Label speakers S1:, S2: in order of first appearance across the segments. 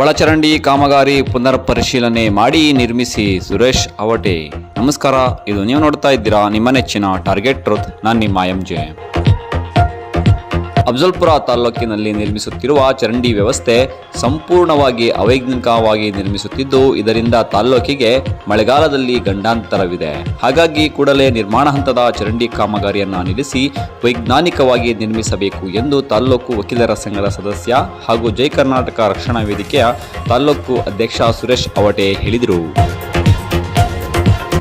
S1: ಒಳಚರಂಡಿ ಕಾಮಗಾರಿ ಪುನರ್ ಪರಿಶೀಲನೆ ಮಾಡಿ ನಿರ್ಮಿಸಿ ಸುರೇಶ್ ಅವಟೆ. ನಮಸ್ಕಾರ, ಇದು ನೀವು ನೋಡ್ತಾ ಇದ್ದೀರಾ ನಿಮ್ಮ ನೆಚ್ಚಿನ ಟಾರ್ಗೆಟ್ ಟ್ರೂತ್. ನಾನು ನಿಮ್ಮ ಎಂ ಅಫಜಲ್ಪುರ ತಾಲ್ಲೂಕಿನಲ್ಲಿ ನಿರ್ಮಿಸುತ್ತಿರುವ ಚರಂಡಿ ವ್ಯವಸ್ಥೆ ಸಂಪೂರ್ಣವಾಗಿ ಅವೈಜ್ಞಾನಿಕವಾಗಿ ನಿರ್ಮಿಸುತ್ತಿದ್ದು, ಇದರಿಂದ ತಾಲ್ಲೂಕಿಗೆ ಮಳೆಗಾಲದಲ್ಲಿ ಗಂಡಾಂತರವಿದೆ. ಹಾಗಾಗಿ ಕೂಡಲೇ ನಿರ್ಮಾಣ ಹಂತದ ಚರಂಡಿ ಕಾಮಗಾರಿಯನ್ನು ನಿಲ್ಲಿಸಿ ವೈಜ್ಞಾನಿಕವಾಗಿ ನಿರ್ಮಿಸಬೇಕು ಎಂದು ತಾಲ್ಲೂಕು ವಕೀಲರ ಸಂಘದ ಸದಸ್ಯ ಹಾಗೂ ಜೈ ಕರ್ನಾಟಕ ರಕ್ಷಣಾ ವೇದಿಕೆಯ ತಾಲ್ಲೂಕು ಅಧ್ಯಕ್ಷ ಸುರೇಶ್ ಅವಟೆ ಹೇಳಿದರು.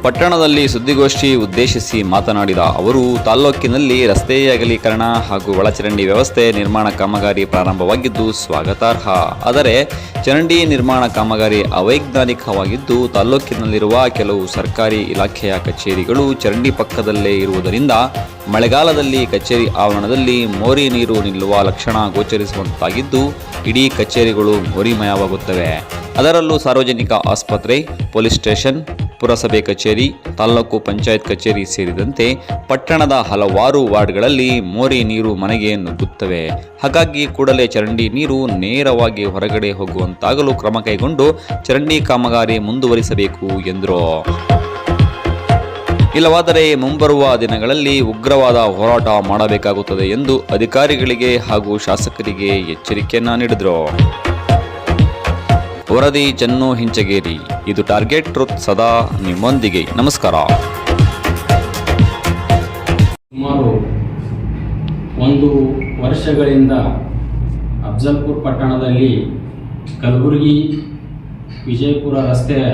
S1: ಪಟ್ಟಣದಲ್ಲಿ ಸುದ್ದಿಗೋಷ್ಠಿ ಉದ್ದೇಶಿಸಿ ಮಾತನಾಡಿದ ಅವರು, ತಾಲ್ಲೂಕಿನಲ್ಲಿ ರಸ್ತೆ ಅಗಲೀಕರಣ ಹಾಗೂ ಒಳಚರಂಡಿ ವ್ಯವಸ್ಥೆ ನಿರ್ಮಾಣ ಕಾಮಗಾರಿ ಪ್ರಾರಂಭವಾಗಿದ್ದು ಸ್ವಾಗತಾರ್ಹ. ಆದರೆ, ಚರಂಡಿ ನಿರ್ಮಾಣ ಕಾಮಗಾರಿ ಅವೈಜ್ಞಾನಿಕವಾಗಿದ್ದು, ತಾಲ್ಲೂಕಿನಲ್ಲಿರುವ ಕೆಲವು ಸರ್ಕಾರಿ ಇಲಾಖೆಯ ಕಚೇರಿಗಳು ಚರಂಡಿ ಪಕ್ಕದಲ್ಲೇ ಇರುವುದರಿಂದ ಮಳೆಗಾಲದಲ್ಲಿ ಕಚೇರಿ ಆವರಣದಲ್ಲಿ ಮೋರಿ ನೀರು ನಿಲ್ಲುವ ಲಕ್ಷಣ ಗೋಚರಿಸುವಂತಾಗಿದ್ದು, ಇಡೀ ಕಚೇರಿಗಳು ಮೋರಿಮಯವಾಗುತ್ತವೆ. ಅದರಲ್ಲೂ ಸಾರ್ವಜನಿಕ ಆಸ್ಪತ್ರೆ, ಪೊಲೀಸ್ ಸ್ಟೇಷನ್, ಪುರಸಭೆ ಕಚೇರಿ ತಾಲ್ಲೂಕು ಪಂಚಾಯತ್ ಕಚೇರಿ ಸೇರಿದಂತೆ ಪಟ್ಟಣದ ಹಲವಾರು ವಾರ್ಡ್ಗಳಲ್ಲಿ ಮೋರಿ ನೀರು ಮನೆಗೆ ನುಗ್ಗುತ್ತವೆ. ಹಾಗಾಗಿ ಕೂಡಲೇ ಚರಂಡಿ ನೀರು ನೇರವಾಗಿ ಹೊರಗಡೆ ಹೋಗುವಂತಾಗಲು ಕ್ರಮ ಕೈಗೊಂಡು ಚರಂಡಿ ಕಾಮಗಾರಿ ಮುಂದುವರಿಸಬೇಕು ಎಂದರು. ಇಲ್ಲವಾದರೆ ಮುಂಬರುವ ದಿನಗಳಲ್ಲಿ ಉಗ್ರವಾದ ಹೋರಾಟ ಮಾಡಬೇಕಾಗುತ್ತದೆ ಎಂದು ಅಧಿಕಾರಿಗಳಿಗೆ ಹಾಗೂ ಶಾಸಕರಿಗೆ ಎಚ್ಚರಿಕೆಯನ್ನ ನೀಡಿದರು. ವರದಿ ಚನ್ನು ಹಿಂಚಗೇರಿ. ಇದು ಟಾರ್ಗೆಟ್ ಟ್ರುತ್ ಸದಾ ನಿಮ್ಮೊಂದಿಗೆ. ನಮಸ್ಕಾರ.
S2: ಸುಮಾರು ಒಂದು ವರ್ಷಗಳಿಂದ ಅಫ್ಜಲ್ಪುರ್ ಪಟ್ಟಣದಲ್ಲಿ ಕಲಬುರಗಿ ವಿಜಯಪುರ ರಸ್ತೆಯ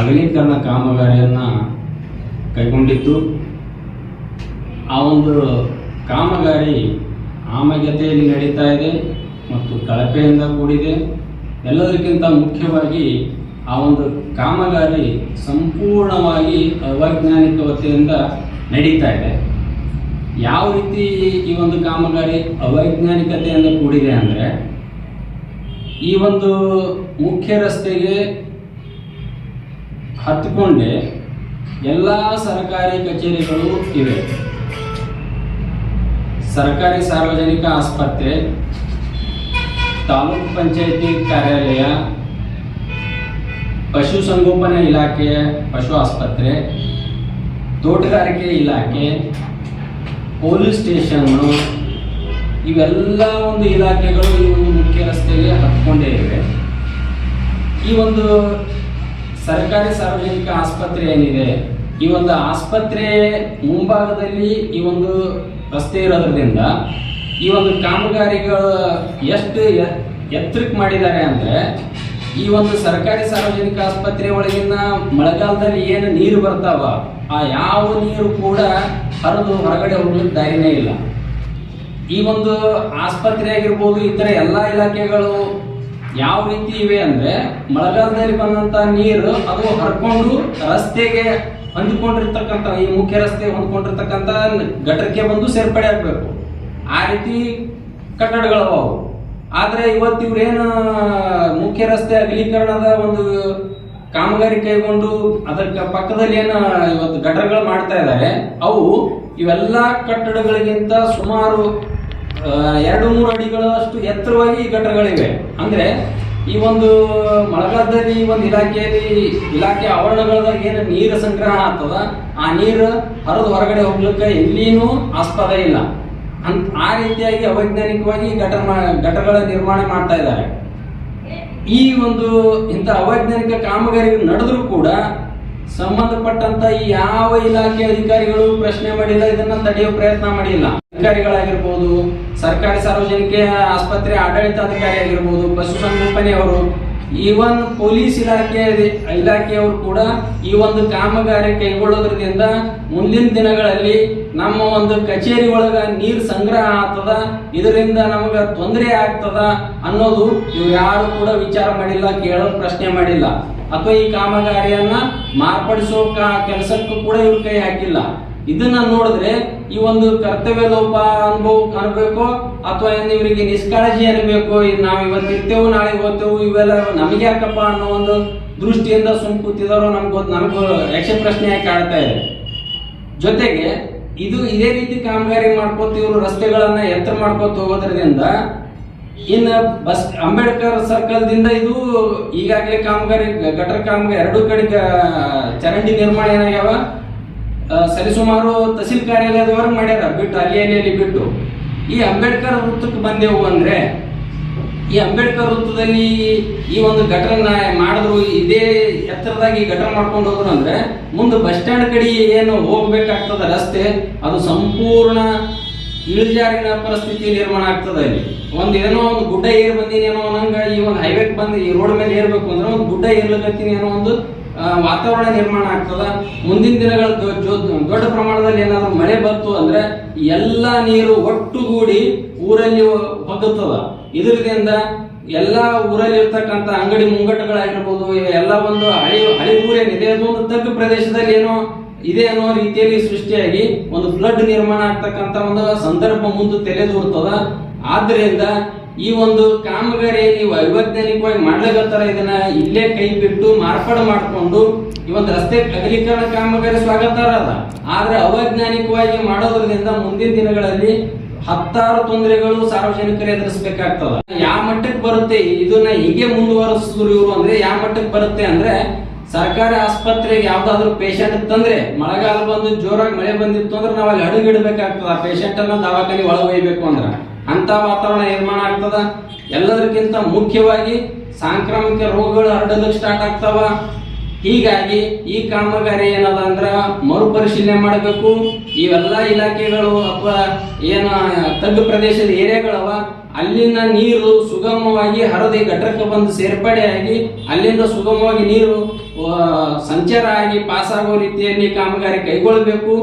S2: ಅಗಲೀಕರಣ ಕಾಮಗಾರಿಯನ್ನು ಕೈಗೊಂಡಿತ್ತು ಆ ಒಂದು ಕಾಮಗಾರಿ ಆಮಗ್ಯತೆಯಲ್ಲಿ ನಡೀತಾ ಇದೆ ಮತ್ತು ಕಳಪೆಯಿಂದ ಕೂಡಿದೆ. ಎಲ್ಲದಕ್ಕಿಂತ ಮುಖ್ಯವಾಗಿ ಆ ಒಂದು ಕಾಮಗಾರಿ ಸಂಪೂರ್ಣವಾಗಿ ಅವೈಜ್ಞಾನಿಕತೆಯಿಂದ ನಡೀತಾ ಇದೆ. ಯಾವ ರೀತಿ ಈ ಒಂದು ಕಾಮಗಾರಿ ಅವೈಜ್ಞಾನಿಕತೆಯಿಂದ ಕೂಡಿದೆ ಅಂದರೆ, ಈ ಒಂದು ಮುಖ್ಯ ರಸ್ತೆಗೆ ಹತ್ತಿಕೊಂಡೆ ಎಲ್ಲ ಸರ್ಕಾರಿ ಕಚೇರಿಗಳು ಇವೆ. ಸರ್ಕಾರಿ ಸಾರ್ವಜನಿಕ ಆಸ್ಪತ್ರೆ ತಾಲೂಕು ಪಂಚಾಯತಿ ಕಾರ್ಯಾಲಯ ಪಶುಸಂಗೋಪನಾ ಇಲಾಖೆ, ಪಶು ಆಸ್ಪತ್ರೆ, ತೋಟಗಾರಿಕೆ ಇಲಾಖೆ, ಪೊಲೀಸ್ ಸ್ಟೇಷನ್ನು ಇವೆಲ್ಲ ಒಂದು ಇಲಾಖೆಗಳು ಒಂದು ಮುಖ್ಯ ರಸ್ತೆಗೆ ಹತ್ಕೊಂಡೇ ಇವೆ. ಈ ಒಂದು ಸರ್ಕಾರಿ ಸಾರ್ವಜನಿಕ ಆಸ್ಪತ್ರೆ ಏನಿದೆ, ಈ ಒಂದು ಆಸ್ಪತ್ರೆ ಮುಂಭಾಗದಲ್ಲಿ ಈ ಒಂದು ರಸ್ತೆ ಇರೋದ್ರಿಂದ ಈ ಒಂದು ಕಾಮಗಾರಿಗಳು ಎಷ್ಟು ಎತ್ತರಕ್ಕೆ ಮಾಡಿದ್ದಾರೆ ಅಂದರೆ, ಈ ಒಂದು ಸರ್ಕಾರಿ ಸಾರ್ವಜನಿಕ ಆಸ್ಪತ್ರೆ ಒಳಗಿನ ಮಳೆಗಾಲದಲ್ಲಿ ಏನು ನೀರು ಬರ್ತಾವ, ಆ ಯಾವ ನೀರು ಕೂಡ ಹರಿದು ಹೊರಗಡೆ ಹೋಗ್ಲಿಕ್ಕೆ ದಾರಿನೇ ಇಲ್ಲ. ಈ ಒಂದು ಆಸ್ಪತ್ರೆ ಆಗಿರ್ಬೋದು ಇತರ ಎಲ್ಲ ಇಲಾಖೆಗಳು ಯಾವ ರೀತಿ ಇವೆ ಅಂದ್ರೆ, ಮಳೆಗಾಲದಲ್ಲಿ ಬಂದಂಥ ನೀರು ಅದು ಹರ್ಕೊಂಡು ರಸ್ತೆಗೆ ಹೊಂದಿಕೊಂಡಿರ್ತಕ್ಕಂಥ, ಈ ಮುಖ್ಯ ರಸ್ತೆ ಹೊಂದ್ಕೊಂಡಿರ್ತಕ್ಕಂಥ ಘಟಕ್ಕೆ ಬಂದು ಸೇರ್ಪಡೆ ಆಗಬೇಕು. ಆ ರೀತಿ ಕಟ್ಟಡಗಳು ಅವು. ಆದ್ರೆ ಇವತ್ತು ಇವ್ರೇನು ಮುಖ್ಯ ರಸ್ತೆ ಅಗಲೀಕರಣದ ಒಂದು ಕಾಮಗಾರಿ ಕೈಗೊಂಡು ಅದಕ್ಕೆ ಪಕ್ಕದಲ್ಲಿ ಏನು ಇವತ್ತು ಗಟರ್ಗಳು ಮಾಡ್ತಾ ಇದ್ದಾರೆ ಅವು ಇವೆಲ್ಲ ಕಟ್ಟಡಗಳಿಗಿಂತ ಸುಮಾರು ಎರಡು ಮೂರು ಅಡಿಗಳಷ್ಟು ಎತ್ತರವಾಗಿ ಈ ಗಟರ್ಗಳಿವೆ. ಅಂದ್ರೆ ಈ ಒಂದು ಮಳೆಗಾಲದಲ್ಲಿ ಈ ಒಂದು ಇಲಾಖೆಯಲ್ಲಿ, ಇಲಾಖೆ ಆವರಣಗಳದಾಗ ಏನು ನೀರು ಸಂಗ್ರಹ ಆಗ್ತದ, ಆ ನೀರು ಹರಿದು ಹೊರಗಡೆ ಹೋಗ್ಲಿಕ್ಕೆ ಎಲ್ಲಿನೂ ಆಸ್ಪದ ಇಲ್ಲ. ಅಂತ ಆ ರೀತಿಯಾಗಿ ಅವೈಜ್ಞಾನಿಕವಾಗಿ ಘಟನ ಗಟರಗಳ ನಿರ್ಮಾಣ ಮಾಡ್ತಾ ಇದ್ದಾರೆ. ಈ ಒಂದು ಇಂಥ ಅವೈಜ್ಞಾನಿಕ ಕಾಮಗಾರಿ ನಡೆದರೂ ಕೂಡ ಸಂಬಂಧಪಟ್ಟಂತ ಯಾವ ಇಲಾಖೆ ಅಧಿಕಾರಿಗಳು ಪ್ರಶ್ನೆ ಮಾಡಿಲ್ಲ, ಇದನ್ನ ತಡೆಯುವ ಪ್ರಯತ್ನ ಮಾಡಿಲ್ಲ. ಅಧಿಕಾರಿಗಳಾಗಿರ್ಬೋದು, ಸರ್ಕಾರಿ ಸಾರ್ವಜನಿಕ ಆಸ್ಪತ್ರೆ ಆಡಳಿತಾಧಿಕಾರಿ ಆಗಿರ್ಬೋದು ಪಶುಸಂಗೋಪನೆಯವರು ಈವನ್ ಪೊಲೀಸ್ ಇಲಾಖೆ ಇಲಾಖೆಯವರು ಕೂಡ ಈ ಒಂದು ಕಾಮಗಾರಿ ಕೈಗೊಳ್ಳೋದ್ರಿಂದ ಮುಂದಿನ ದಿನಗಳಲ್ಲಿ ನಮ್ಮ ಒಂದು ಕಚೇರಿ ಒಳಗ ನೀರು ಸಂಗ್ರಹ ಆಗ್ತದ, ಇದರಿಂದ ನಮಗ ತೊಂದರೆ ಆಗ್ತದ ಅನ್ನೋದು ಇವ್ರು ಯಾರು ಕೂಡ ವಿಚಾರ ಮಾಡಿಲ್ಲ ಕೇಳೋ ಪ್ರಶ್ನೆ ಮಾಡಿಲ್ಲ. ಅಥವಾ ಈ ಕಾಮಗಾರಿಯನ್ನ ಮಾರ್ಪಡಿಸೋ ಕೆಲಸಕ್ಕೂ ಕೂಡ ಇವ್ರು ಕೈ ಹಾಕಿಲ್ಲ. ಇದನ್ನ ನೋಡಿದ್ರೆ ಈ ಒಂದು ಕರ್ತವ್ಯ ಲೋಪ ಅನುಭವ ಅನ್ಬೇಕು ಅಥವಾ ಇವರಿಗೆ ನಿಷ್ಕಾಳಜಿ ಅನ್ಬೇಕು ನಾವ್ ಇವತ್ತು ಇರ್ತೇವೆ, ನಾಳೆ ಓದ್ತೇವೆ, ಇವೆಲ್ಲ ನಮಗೆ ಯಾಕಪ್ಪ ಅನ್ನೋ ಒಂದು ದೃಷ್ಟಿಯಿಂದ ಸುಮ್ ಕೂತಿದವರು ನಮ್ಗೆ ನಮಗೂ ಯಕ್ಷ ಪ್ರಶ್ನೆಯಾಗಿ ಕಾಡ್ತಾ ಇದೆ. ಜೊತೆಗೆ ಇದು ಇದೇ ರೀತಿ ಕಾಮಗಾರಿ ಮಾಡ್ಕೋತ ಇವರು ರಸ್ತೆಗಳನ್ನ ಎತ್ತರ ಮಾಡ್ಕೋತ ಹೋಗೋದ್ರಿಂದ ಇನ್ನು ಬಸ್ ಅಂಬೇಡ್ಕರ್ ಸರ್ಕಲ್ ದಿಂದ ಇದು ಈಗಾಗಲೇ ಕಾಮಗಾರಿ ಗಟರ್ ಕಾಮಗಾರಿ ಎರಡು ಕಡೆ ಚರಂಡಿ ನಿರ್ಮಾಣ ಏನಾಗ್ಯಾವ? ಸರಿಸುಮಾರು ತಹಸೀಲ್ ಕಾರ್ಯಾಲಯದವರೆಗೆ ಮಾಡ್ಯಾರ. ಬಿಟ್ಟು ಅಲ್ಲಿ ಅಲ್ಲಿ ಬಿಟ್ಟು. ಈ ಅಂಬೇಡ್ಕರ್ ವೃತ್ತಕ್ಕೆ ಬಂದೆವು ಅಂದ್ರೆ, ಈ ಅಂಬೇಡ್ಕರ್ ವೃತ್ತದಲ್ಲಿ ಈ ಒಂದು ಗಟರನ್ನ ಮಾಡಿದ್ರು, ಇದೇ ಎತ್ತರದಾಗಿ ಘಟನೆ ಮಾಡ್ಕೊಂಡು ಹೋದ್ರು ಅಂದ್ರೆ, ಮುಂದೆ ಬಸ್ ಸ್ಟ್ಯಾಂಡ್ ಕಡೆ ಏನು ಹೋಗ್ಬೇಕಾಗ್ತದ ರಸ್ತೆ, ಅದು ಸಂಪೂರ್ಣ ಇಳಿಜಾರಿನ ಪರಿಸ್ಥಿತಿ ನಿರ್ಮಾಣ ಆಗ್ತದೆ ಅಲ್ಲಿ. ಒಂದ್ ಏನೋ ಒಂದು ಗುಡ್ಡ ಏರ್ ಬಂದೀನಿ ಏನೋ ಅನ್ನಂಗ ಈ ಒಂದು ಹೈವೇಕ್ ಬಂದು ಈ ರೋಡ್ ಮೇಲೆ ಏರ್ಬೇಕು ಅಂದ್ರೆ, ಒಂದು ಗುಡ್ಡ ಏರ್ಲಕತ್ತೀನಿ ಏನೋ ಒಂದು ವಾತಾವರಣ ನಿರ್ಮಾಣ ಆಗ್ತದ? ಮುಂದಿನ ದಿನಗಳ ದೊಡ್ಡ ಪ್ರಮಾಣದಲ್ಲಿ ಏನಾದ್ರು ಮಳೆ ಬಂತು ಅಂದ್ರೆ ಎಲ್ಲ ನೀರು ಒಟ್ಟುಗೂಡಿ ಊರಲ್ಲಿ ಹೊಗ್ಗುತ್ತದ ಇದರಿಂದ ಎಲ್ಲಾ ಊರಲ್ಲಿ ಇರ್ತಕ್ಕಂಥ ಅಂಗಡಿ ಮುಂಗಟ್ಟುಗಳಾಗಿರ್ಬೋದು, ಎಲ್ಲ ಒಂದು ಹಳಿ ಹಳಿ ಊರೇನಿದೆ, ಅದು ಒಂದು ತಗ್ಗು ಪ್ರದೇಶದಲ್ಲಿ ಏನೋ ಇದೆ ಅನ್ನೋ ರೀತಿಯಲ್ಲಿ ಸೃಷ್ಟಿಯಾಗಿ ಒಂದು ಫ್ಲಡ್ ನಿರ್ಮಾಣ ಆಗ್ತಕ್ಕಂಥ ಒಂದು ಸಂದರ್ಭ ಮುಂದೆ ತಲೆದೂರ್ತದ ಆದ್ರಿಂದ ಈ ಒಂದು ಕಾಮಗಾರಿಯಲ್ಲಿ ವೈಜ್ಞಾನಿಕವಾಗಿ ಮಾಡ್ಲಿಕತ್ತಾರ ಇದನ್ನ ಇಲ್ಲೇ ಕೈ ಬಿಟ್ಟು ಮಾರ್ಪಾಡು ಮಾಡಿಕೊಂಡು ಒಂದು ರಸ್ತೆ ಅಗಲೀಕರಣ ಕಾಮಗಾರಿ ಸ್ವಾಗತಾರ ಅದ. ಆದ್ರೆ ಅವೈಜ್ಞಾನಿಕವಾಗಿ ಮಾಡೋದ್ರಿಂದ ಮುಂದಿನ ದಿನಗಳಲ್ಲಿ ಹತ್ತಾರು ತೊಂದರೆಗಳು ಸಾರ್ವಜನಿಕರು ಎದುರಿಸಬೇಕಾಗ್ತದ. ಯಾವ ಮಟ್ಟಕ್ಕೆ ಬರುತ್ತೆ, ಇದನ್ನ ಹೀಗೆ ಮುಂದುವರಿಸಿದ್ರು ಇವರು ಅಂದ್ರೆ ಯಾವ ಮಟ್ಟಕ್ಕೆ ಬರುತ್ತೆ ಅಂದ್ರೆ ಸರ್ಕಾರಿ ಆಸ್ಪತ್ರೆಗೆ ಯಾವ್ದಾದ್ರು ಪೇಷಂಟ್ ತಂದ್ರೆ ಮಳೆಗಾಲ ಬಂದು ಜೋರಾಗಿ ಮಳೆ ಬಂದಿತ್ತು ಅಂದ್ರೆ ನಾವು ಅಲ್ಲಿ ಆ ಪೇಷಂಟ್ ಅನ್ನ ದವಾಖಾನೆ ಒಳಗೆ ಅಂದ್ರೆ ಅಂದ್ರ. ಅಂತ ವಾತಾವರಣ ನಿರ್ಮಾಣ ಆಗ್ತದ? ಎಲ್ಲದಕ್ಕಿಂತ ಮುಖ್ಯವಾಗಿ ಸಾಂಕ್ರಾಮಿಕ ರೋಗಗಳು ಹರಡೋದಕ್ಕೆ ಸ್ಟಾರ್ಟ್ ಆಗ್ತಾವ. ಹೀಗಾಗಿ ಈ ಕಾಮಗಾರಿ ಏನದ ಅಂದ್ರ ಮರುಪರಿಶೀಲನೆ ಮಾಡಬೇಕು. ಇವೆಲ್ಲ ಇಲಾಖೆಗಳು ಅಥವಾ ಏನ ತಗ್ಗು ಪ್ರದೇಶದ ಏರಿಯಾಗಳವ ಅಲ್ಲಿನ ನೀರು ಸುಗಮವಾಗಿ ಹರದಿ ಘಟಕಕ್ಕೆ ಬಂದು ಸೇರ್ಪಡೆಯಾಗಿ ಅಲ್ಲಿಂದ ಸುಗಮವಾಗಿ ನೀರು ಸಂಚಾರ ಆಗಿ ಪಾಸ್ ಆಗೋ ರೀತಿಯಲ್ಲಿ ಕಾಮಗಾರಿ ಕೈಗೊಳ್ಳಬೇಕು.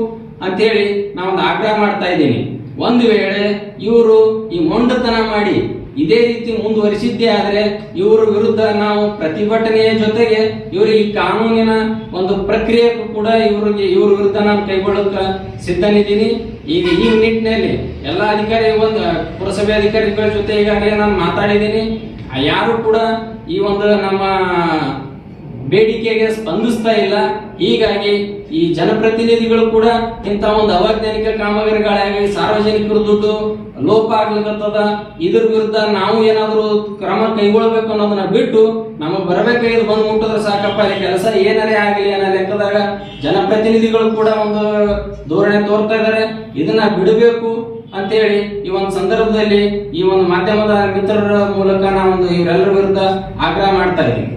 S2: ಅಂತೇಳಿ ನಾವೊಂದು ಆಗ್ರಹ ಮಾಡ್ತಾ ಇದ್ದೀನಿ. ಒಂದು ವೇಳೆ ಇವರು ಈ ಮೊಂಡತನ ಮಾಡಿ ಇದೇ ರೀತಿ ಮುಂದುವರಿಸಿದ್ದೇ ಆದರೆ ಇವರ ವಿರುದ್ಧ ನಾವು ಪ್ರತಿಭಟನೆಯ ಜೊತೆಗೆ ಇವರಿಗೆ ಕಾನೂನಿನ ಒಂದು ಪ್ರಕ್ರಿಯೆ ಕೂಡ ಇವರಿಗೆ ಇವ್ರ ವಿರುದ್ಧ ನಾನು ಕೈಗೊಳ್ಳಕ ಸಿದ್ಧನಿದ್ದೀನಿ. ಈಗ ಈ ನಿಟ್ಟಿನಲ್ಲಿ ಎಲ್ಲ ಅಧಿಕಾರಿ ಒಂದು, ಪುರಸಭೆ ಅಧಿಕಾರಿಗಳ ಜೊತೆ ಈಗಾಗಲೇ ನಾನು ಮಾತಾಡಿದ್ದೀನಿ. ಯಾರು ಕೂಡ ಈ ಒಂದು ನಮ್ಮ ಬೇಡಿಕೆಗೆ ಸ್ಪಂದಿಸ್ತಾ ಇಲ್ಲ. ಹೀಗಾಗಿ ಈ ಜನಪ್ರತಿನಿಧಿಗಳು ಕೂಡ ಇಂಥ ಒಂದು ಅವೈಜ್ಞಾನಿಕ ಕಾಮಗಾರಿಗಳಾಗಿ ಸಾರ್ವಜನಿಕರ ದುಡ್ಡು ಲೋಪ ಆಗ್ಲಿಕ್ಕತ್ತದ ಇದ್ರ ವಿರುದ್ಧ ನಾವು ಏನಾದರೂ ಕ್ರಮ ಕೈಗೊಳ್ಬೇಕು ಅನ್ನೋದನ್ನ ಬಿಟ್ಟು ನಮಗೆ ಬರಬೇಕಾಗಿದ್ದು ಬಂದು ಮುಟ್ಟಿದ್ರೆ ಸಾಕಪ್ಪ, ಅಲ್ಲಿ ಕೆಲಸ ಏನಾರೇ ಆಗಲಿ ಅನ್ನೋ ಲೆಕ್ಕದಾಗ ಜನಪ್ರತಿನಿಧಿಗಳು ಕೂಡ ಒಂದು ಧೋರಣೆ ತೋರ್ತಾ ಇದ್ದಾರೆ ಇದನ್ನ ಬಿಡಬೇಕು ಅಂತೇಳಿ ಈ ಒಂದು ಸಂದರ್ಭದಲ್ಲಿ ಈ ಒಂದು ಮಾಧ್ಯಮದ ಮಿತ್ರರ ಮೂಲಕ ನಾವೊಂದು ಇವರೆಲ್ಲರ ವಿರುದ್ಧ ಆಗ್ರಹ ಮಾಡ್ತಾ ಇದ್ದೀವಿ.